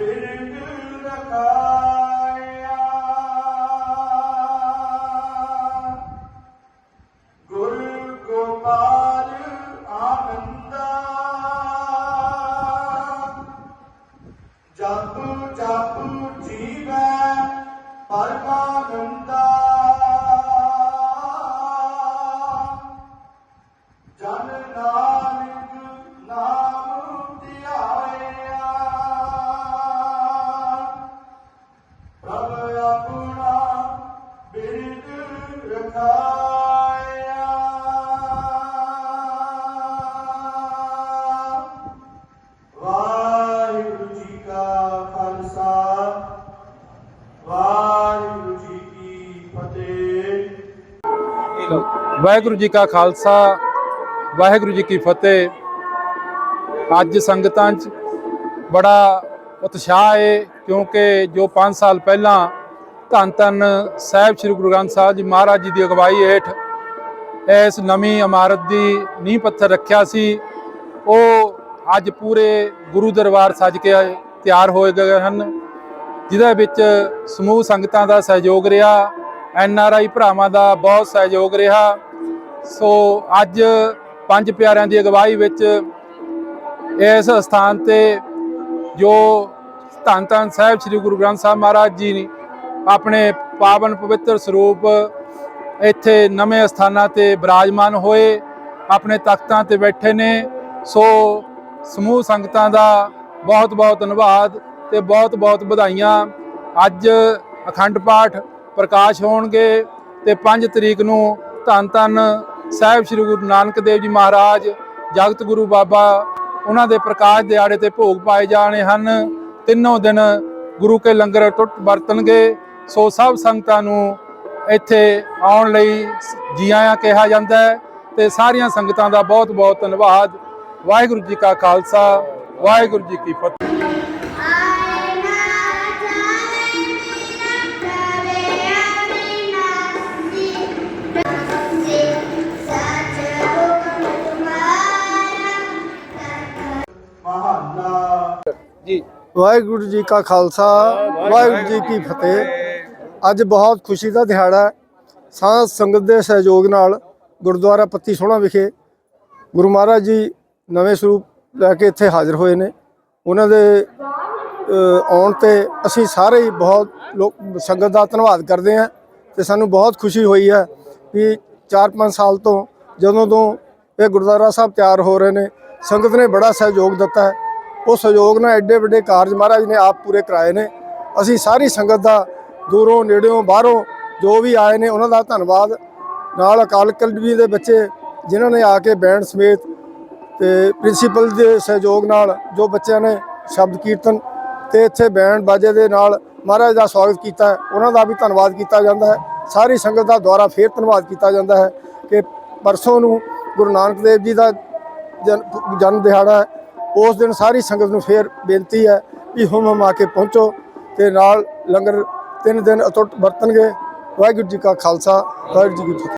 ਬਿਰਦ ਰਖਾਇਆ। ਗੁਰ ਗੋਪਾਲ ਆਨੰਦਾ। ਜਪ ਜਪ ਰਖਾਇਆ ਵਾਹਿਗੁਰੂ ਜੀ ਕਾ ਖਾਲਸਾ, ਵਾਹਿਗੁਰੂ ਜੀ ਕੀ ਫਤਿਹ। ਵਾਹਿਗੁਰੂ ਜੀ ਕਾ ਖਾਲਸਾ ਵਾਹਿਗੁਰੂ ਜੀ ਕੀ ਫਤਿਹ ਅੱਜ ਸੰਗਤਾਂ 'ਚ ਬੜਾ ਉਤਸ਼ਾਹ ਹੈ ਕਿਉਂਕਿ ਜੋ 5 ਸਾਲ ਪਹਿਲਾਂ ਧੰਨ ਧੰਨ ਸਾਹਿਬ ਸ੍ਰੀ ਗੁਰੂ ਗ੍ਰੰਥ ਸਾਹਿਬ ਜੀ ਮਹਾਰਾਜ ਜੀ ਦੀ ਅਗਵਾਈ ਹੇਠ ਇਸ ਨਵੀਂ ਇਮਾਰਤ ਦੀ ਨੀਂਹ ਪੱਥਰ ਰੱਖਿਆ ਸੀ। ਉਹ ਅੱਜ ਪੂਰੇ ਗੁਰੂ ਦਰਬਾਰ ਸਜ ਕੇ ਤਿਆਰ ਹੋਏ ਗਏ ਹਨ, ਜਿਹਦੇ ਵਿੱਚ ਸਮੂਹ ਸੰਗਤਾਂ ਦਾ ਸਹਿਯੋਗ ਰਿਹਾ, ਐਨ ਆਰ ਆਈ ਭਰਾਵਾਂ ਦਾ ਬਹੁਤ ਸਹਿਯੋਗ ਰਿਹਾ। ਸੋ ਅੱਜ ਪੰਜ ਪਿਆਰਿਆਂ ਦੀ ਅਗਵਾਈ ਵਿੱਚ ਇਸ ਸਥਾਨ ਤੇ ਜੋ ਧੰਨ ਧੰਨ ਸਾਹਿਬ ਸ੍ਰੀ ਗੁਰੂ ਗ੍ਰੰਥ ਸਾਹਿਬ ਮਹਾਰਾਜ ਜੀ ਨੇ ਆਪਣੇ ਪਾਵਨ ਪਵਿੱਤਰ ਸਰੂਪ ਇੱਥੇ ਨਵੇਂ ਸਥਾਨਾਂ ਤੇ ਬਿਰਾਜਮਾਨ ਹੋਏ, ਆਪਣੇ ਤਖਤਾਂ ਤੇ ਬੈਠੇ ਨੇ। ਸੋ ਸਮੂਹ ਸੰਗਤਾਂ ਦਾ ਬਹੁਤ ਬਹੁਤ ਧੰਨਵਾਦ ਤੇ ਬਹੁਤ ਬਹੁਤ ਵਧਾਈਆਂ। ਅੱਜ ਅਖੰਡ ਪਾਠ ਪ੍ਰਕਾਸ਼ ਹੋਣਗੇ ਤੇ 5 ਤਰੀਕ ਨੂੰ ਧੰਨ ਧੰਨ ਸਾਹਿਬ ਸ੍ਰੀ ਗੁਰੂ ਨਾਨਕ ਦੇਵ ਜੀ ਮਹਾਰਾਜ, ਜਗਤ ਗੁਰੂ ਬਾਬਾ, ਉਹਨਾਂ ਦੇ ਪ੍ਰਕਾਸ਼ ਦਿਹਾੜੇ ਤੇ ਭੋਗ ਪਾਏ ਜਾਣੇ ਹਨ। ਤਿੰਨੋਂ ਦਿਨ ਗੁਰੂ ਕੇ ਲੰਗਰ ਟੁੱਟ ਵਰਤਣਗੇ। ਸੋ ਸਭ ਸੰਗਤਾਂ ਨੂੰ ਇੱਥੇ ਆਉਣ ਲਈ ਜੀ ਆਇਆਂ ਕਿਹਾ ਜਾਂਦਾ ਹੈ ਤੇ ਸਾਰੀਆਂ ਸੰਗਤਾਂ ਦਾ ਬਹੁਤ ਬਹੁਤ ਧੰਨਵਾਦ। ਵਾਹਿਗੁਰੂ ਜੀ ਕਾ ਖਾਲਸਾ, ਵਾਹਿਗੁਰੂ ਜੀ ਕੀ ਫਤਿਹ। ਜੀ। ਵਾਹਿਗੁਰੂ ਜੀ ਕਾ ਖਾਲਸਾ, ਵਾਹਿਗੁਰੂ ਜੀ ਕੀ ਫਤਿਹ। ਅੱਜ ਬਹੁਤ ਖੁਸ਼ੀ ਦਾ ਦਿਹਾੜਾ ਹੈ। ਸਾਧ ਸੰਗਤ ਦੇ ਸਹਿਯੋਗ ਨਾਲ ਗੁਰਦੁਆਰਾ ਪੱਤੀ ਸੋਹਣਾ ਵਿਖੇ ਗੁਰੂ ਮਹਾਰਾਜ ਜੀ ਨਵੇਂ ਸਰੂਪ ਲੈ ਕੇ ਇੱਥੇ ਹਾਜ਼ਰ ਹੋਏ ਨੇ। ਉਹਨਾਂ ਦੇ ਆਉਣ ਤੇ ਅਸੀਂ ਸਾਰੇ ਹੀ ਬਹੁਤ ਲੋਕ, ਸੰਗਤ ਦਾ ਧੰਨਵਾਦ ਕਰਦੇ ਹਾਂ ਤੇ ਸਾਨੂੰ ਬਹੁਤ ਖੁਸ਼ੀ ਹੋਈ ਹੈ ਕਿ 4-5 ਸਾਲ ਤੋਂ ਜਦੋਂ ਤੋਂ ਇਹ ਗੁਰਦੁਆਰਾ ਸਾਹਿਬ ਤਿਆਰ ਹੋ ਰਹੇ ਨੇ, ਸੰਗਤ ਨੇ ਬੜਾ ਸਹਿਯੋਗ ਦਿੱਤਾ ਹੈ। ਉਹ ਸਹਿਯੋਗ ਨਾਲ ਐਡੇ ਵੱਡੇ ਕਾਰਜ ਮਹਾਰਾਜ ਨੇ ਆਪ ਪੂਰੇ ਕਰਾਏ ਨੇ। ਅਸੀਂ ਸਾਰੀ ਸੰਗਤ ਦਾ ਦੂਰੋਂ, ਨੇੜਿਓਂ, ਬਾਹਰੋਂ ਜੋ ਵੀ ਆਏ ਨੇ, ਉਹਨਾਂ ਦਾ ਧੰਨਵਾਦ। ਨਾਲ ਅਕਾਲ ਅਕੈਡਮੀ ਦੇ ਬੱਚੇ ਜਿਨ੍ਹਾਂ ਨੇ ਆ ਕੇ ਬੈਂਡ ਸਮੇਤ ਤੇ ਪ੍ਰਿੰਸੀਪਲ ਦੇ ਸਹਿਯੋਗ ਨਾਲ ਜੋ ਬੱਚਿਆਂ ਨੇ ਸ਼ਬਦ ਕੀਰਤਨ ਤੇ ਇੱਥੇ ਬੈਂਡ ਬਾਜੇ ਦੇ ਨਾਲ ਮਹਾਰਾਜ ਦਾ ਸਵਾਗਤ ਕੀਤਾ ਉਹਨਾਂ ਦਾ ਵੀ ਧੰਨਵਾਦ ਕੀਤਾ ਜਾਂਦਾ ਹੈ। ਸਾਰੀ ਸੰਗਤ ਦਾ ਦੁਆਰਾ ਫੇਰ ਧੰਨਵਾਦ ਕੀਤਾ ਜਾਂਦਾ ਹੈ ਕਿ ਪਰਸੋਂ ਨੂੰ ਗੁਰੂ ਨਾਨਕ ਦੇਵ ਜੀ ਦਾ ਜਨ- ਜਨਮ ਦਿਹਾੜਾ ਹੈ। ਉਸ ਦਿਨ ਸਾਰੀ ਸੰਗਤ ਨੂੰ ਫੇਰ ਬੇਨਤੀ ਹੈ ਵੀ ਹੁਮ ਹਮ ਆ ਕੇ ਪਹੁੰਚੋ ਤੇ ਨਾਲ ਲੰਗਰ ਤਿੰਨ ਦਿਨ ਅਟੁੱਟ ਵਰਤਣਗੇ। ਵਾਹਿਗੁਰੂ ਜੀ ਕਾ ਖਾਲਸਾ ਵਾਹਿਗੁਰੂ ਜੀ ਕੀ ਫਤਿਹ।